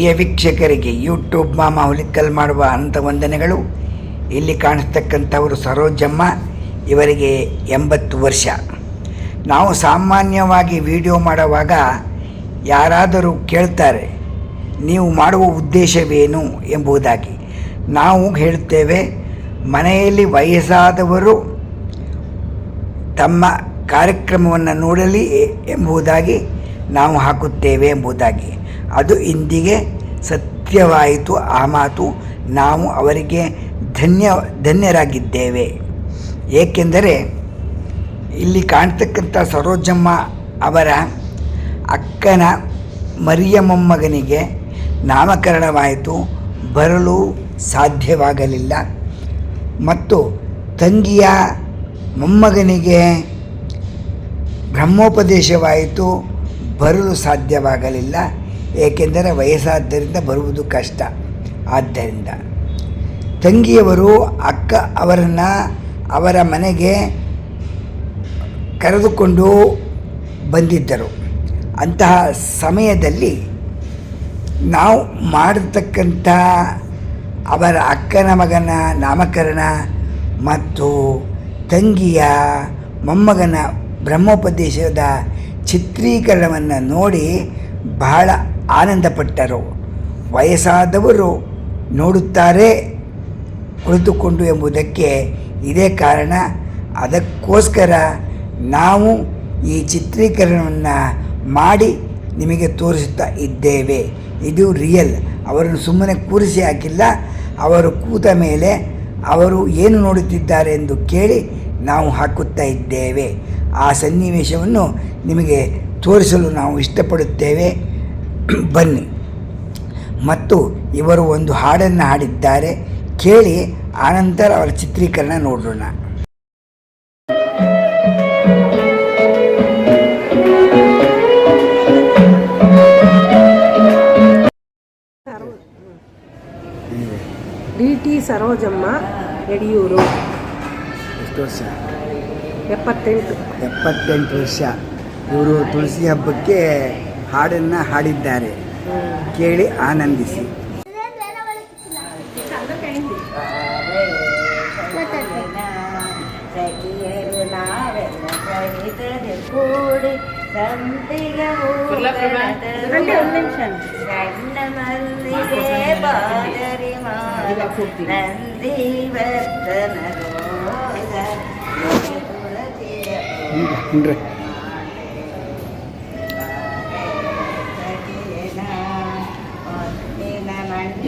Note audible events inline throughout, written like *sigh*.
ಪ್ರಿಯ ವೀಕ್ಷಕರಿಗೆ ಯೂಟ್ಯೂಬ್ ಮಾಮ ಹುಲಿಕಲ್ ಮಾಡುವ ಅಂತ ವಂದನೆಗಳು. ಇಲ್ಲಿ ಕಾಣಿಸ್ತಕ್ಕಂಥವರು ಸರೋಜಮ್ಮ, ಇವರಿಗೆ ಎಂಬತ್ತು ವರ್ಷ. ನಾವು ಸಾಮಾನ್ಯವಾಗಿ ವಿಡಿಯೋ ಮಾಡುವಾಗ ಯಾರಾದರೂ ಕೇಳ್ತಾರೆ, ನೀವು ಮಾಡುವ ಉದ್ದೇಶವೇನು? ಎಂಬುದಾಗಿ. ನಾವು ಹೇಳುತ್ತೇವೆ, ಮನೆಯಲ್ಲಿ ವಯಸ್ಸಾದವರು ತಮ್ಮ ಕಾರ್ಯಕ್ರಮವನ್ನು ನೋಡಲಿ ಎಂಬುದಾಗಿ ನಾವು ಹಾಕುತ್ತೇವೆ ಎಂಬುದಾಗಿ. ಅದು ಇಂದಿಗೆ ಸತ್ಯವಾಯಿತು. ಆ ಮಾತು ನಾವು ಅವರಿಗೆ ಧನ್ಯ, ಧನ್ಯರಾಗಿದ್ದೇವೆ. ಏಕೆಂದರೆ ಇಲ್ಲಿ ಕಾಣ್ತಕ್ಕಂಥ ಸರೋಜಮ್ಮ ಅವರ ಅಕ್ಕನ ಮರಿಯ ಮೊಮ್ಮಗನಿಗೆ ನಾಮಕರಣವಾಯಿತು. ಬರಲು ಸಾಧ್ಯವಾಗಲಿಲ್ಲ. ಮತ್ತು ತಂಗಿಯ ಮೊಮ್ಮಗನಿಗೆ ಬ್ರಹ್ಮೋಪದೇಶವಾಯಿತು. ಬರಲು ಸಾಧ್ಯವಾಗಲಿಲ್ಲ. ಏಕೆಂದರೆ ವಯಸ್ಸಾದ್ದರಿಂದ ಬರುವುದು ಕಷ್ಟ. ಆದ್ದರಿಂದ ತಂಗಿಯವರು ಅಕ್ಕ ಅವರನ್ನು ಅವರ ಮನೆಗೆ ಕರೆದುಕೊಂಡು ಬಂದಿದ್ದರು. ಅಂತಹ ಸಮಯದಲ್ಲಿ ನಾವು ಮಾಡತಕ್ಕಂಥ ಅವರ ಅಕ್ಕನ ಮಗನ ನಾಮಕರಣ ಮತ್ತು ತಂಗಿಯ ಮೊಮ್ಮಗನ ಬ್ರಹ್ಮೋಪದೇಶದ ಚಿತ್ರೀಕರಣವನ್ನು ನೋಡಿ ಬಹಳ ಆನಂದಪಟ್ಟರು. ವಯಸ್ಸಾದವರು ನೋಡುತ್ತಾರೆ ಕುಳಿತುಕೊಂಡು ಎಂಬುದಕ್ಕೆ ಇದೇ ಕಾರಣ. ಅದಕ್ಕೋಸ್ಕರ ನಾವು ಈ ಚಿತ್ರೀಕರಣವನ್ನು ಮಾಡಿ ನಿಮಗೆ ತೋರಿಸುತ್ತಾ ಇದ್ದೇವೆ. ಇದು ರಿಯಲ್. ಅವರನ್ನು ಸುಮ್ಮನೆ ಕೂರಿಸಿ ಹಾಕಿಲ್ಲ. ಅವರು ಕೂತ ಮೇಲೆ ಅವರು ಏನು ನೋಡುತ್ತಿದ್ದಾರೆ ಎಂದು ಕೇಳಿ ನಾವು ಹಾಕುತ್ತಾ ಇದ್ದೇವೆ. ಆ ಸನ್ನಿವೇಶವನ್ನು ನಿಮಗೆ ತೋರಿಸಲು ನಾವು ಇಷ್ಟಪಡುತ್ತೇವೆ. *clears throat* ಬನ್ನಿ. ಮತ್ತು ಇವರು ಒಂದು ಹಾಡನ್ನು ಹಾಡಿದ್ದಾರೆ. ಕೇಳಿ ಆನಂತರ ಅವರ ಚಿತ್ರೀಕರಣ ನೋಡೋಣ. D T Sarojamma Yadiyur. ಎಷ್ಟು ವರ್ಷ? ಎಪ್ಪತ್ತೆಂಟು. ಎಪ್ಪತ್ತೆಂಟು ವರ್ಷ. ಇವರು ತುಳಸಿ ಹಬ್ಬಕ್ಕೆ ಹಾಡನ್ನು ಹಾಡಿದ್ದಾರೆ ಕೇಳಿ ಆನಂದಿಸಿ ಸಖಿಯರು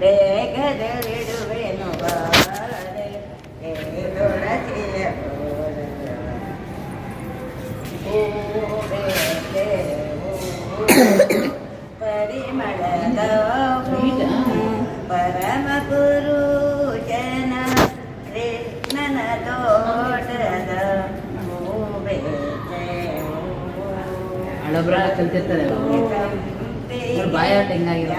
ಬೇಗದಲ್ಲಿಡುವೆನು ಬಾರೆ ಹೇ ತುಳಸಿಯ ಪರಿಮಳದ ಪರಮ ಪುರುಷನ ಕೃಷ್ಣನ ತೋಟದ ಹೂವೆ ಹಳಬ್ರ ಕಲ್ತಿರ್ತಾರೆ ಅವ್ರ ಬಾಯಾಟ ಹೆಂಗಾಗಿದೆ?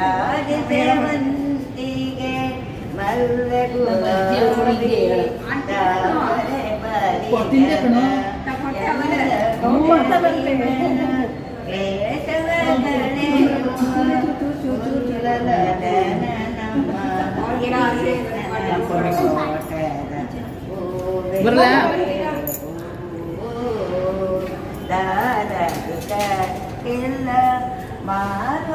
ಬರ್ಲಾ? ಇಲ್ಲ ಮಾರು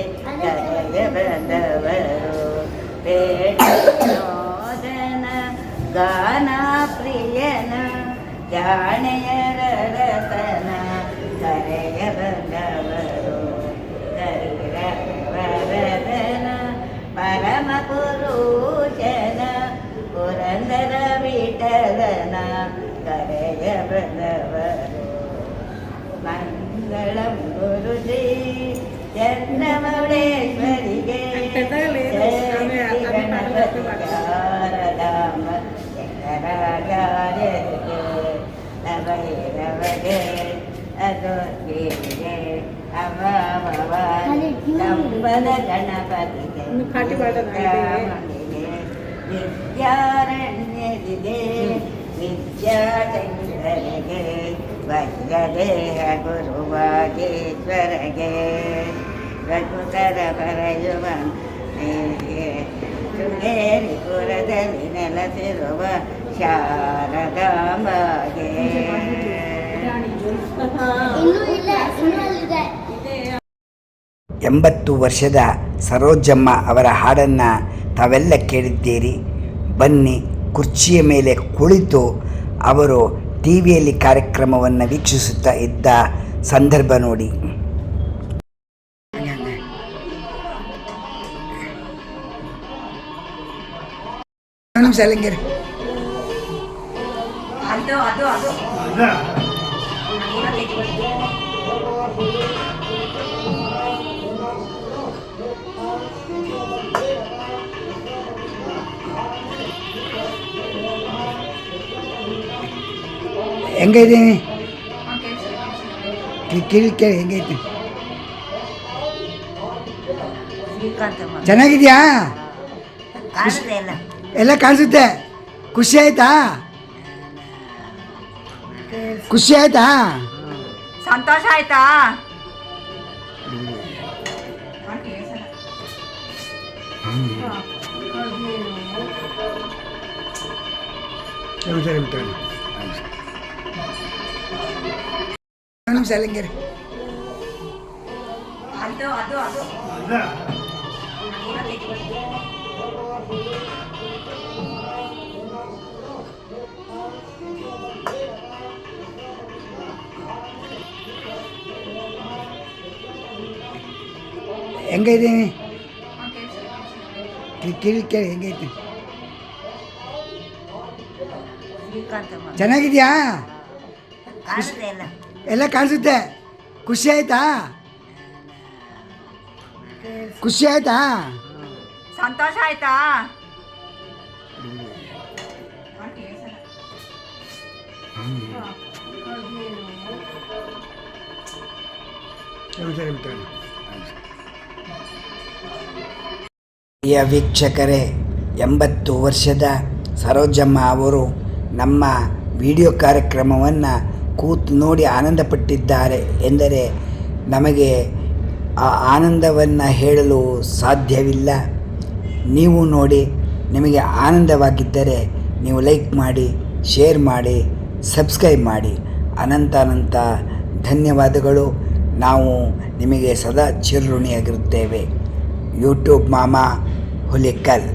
ಜಾಣೆಯರ ರತನ ಕರೆಯ ಬಂದವರು ಕರಿರವರದನ ಪರಮ ಪುರುಷನ ಪುರಂದರ ವಿಠಲನ ಕರೆಯ ಬಂದವರು ಮಂಗಳಂ ಗುರುಜಿ ಚಂದ್ರಮೌಳೇಶ್ವರಿಗೆ ವಿದ್ಯಾರಣ್ಯದಿಗೆ ವಿದ್ಯಾಚಂದ್ರನಿಗೆ ವಜ್ರದೇಹ ಗುರುವಾಗೇಶ್ವರಗೆ ರಘುತರ ಬರೆಯುವ ಶೃಂಗೇರಿಪುರದಲ್ಲಿ ನೆಲೆಸಿರುವ ಶಾರದಾಂಬಾಗೆ. ಎಂಬತ್ತು ವರ್ಷದ ಸರೋಜಮ್ಮ ಅವರ ಹಾಡನ್ನು ತಾವೆಲ್ಲ ಕೇಳಿದ್ದೀರಿ. ಬನ್ನಿ ಕುರ್ಚಿಯ ಮೇಲೆ ಕುಳಿತು ಅವರು ಟಿ ವಿಯಲ್ಲಿ ಕಾರ್ಯಕ್ರಮವನ್ನು ವೀಕ್ಷಿಸುತ್ತಾ ಇದ್ದ ಸಂದರ್ಭ ನೋಡಿ. ಅದು ಅದು ಅದು. ಹೆಂಗಿದ್ದೀನಿ ಕೇಳಿ ಕೇಳಿ ಹೆಂಗೈತೆ? ಚೆನ್ನಾಗಿದ್ಯಾ? ಎಲ್ಲ ಕಾಣಿಸುತ್ತೆ? ಖುಷಿ ಆಯ್ತಾ? ಖುಷಿ ಆಯ್ತಾ ಸಂತೋಷ ಆಯ್ತಾ? ಸರಿ ಬಿಟ್ಟು ನಿಮಿಷ ಅಲ್ಲಿಂಗೆ ಅದು ಅದು ಅದು. ಹೆಂಗೈತೀನಿ? ಕೇಳಿ ಕೇಳಿ ಹೆಂಗೈತೆ? ಚೆನ್ನಾಗಿದ್ಯಾ? ಎಲ್ಲ ಕಾಣಿಸುತ್ತೆ? ಖುಷಿ ಆಯ್ತಾ? ಖುಷಿ ಆಯ್ತಾ? ಸಂತೋಷ ಆಯ್ತಾ? ಸರಿ ಬಿಟ್ಟು ಪ್ರಿಯ ವೀಕ್ಷಕರೇ, ಎಂಬತ್ತು ವರ್ಷದ ಸರೋಜಮ್ಮ ಅವರು ನಮ್ಮ ವಿಡಿಯೋ ಕಾರ್ಯಕ್ರಮವನ್ನು ಕೂತು ನೋಡಿ ಆನಂದಪಟ್ಟಿದ್ದಾರೆ ಎಂದರೆ ನಮಗೆ ಆ ಆನಂದವನ್ನು ಹೇಳಲು ಸಾಧ್ಯವಿಲ್ಲ. ನೀವು ನೋಡಿ, ನಿಮಗೆ ಆನಂದವಾಗಿದ್ದರೆ ನೀವು ಲೈಕ್ ಮಾಡಿ, ಶೇರ್ ಮಾಡಿ, ಸಬ್ಸ್ಕ್ರೈಬ್ ಮಾಡಿ. ಅನಂತ ಅನಂತ ಧನ್ಯವಾದಗಳು. ನಾವು ನಿಮಗೆ ಸದಾ ಚಿರಋಣಿಯಾಗಿರುತ್ತೇವೆ. ಯೂಟ್ಯೂಬ್ ಮಾಮ ಹುಲಿಕಲ್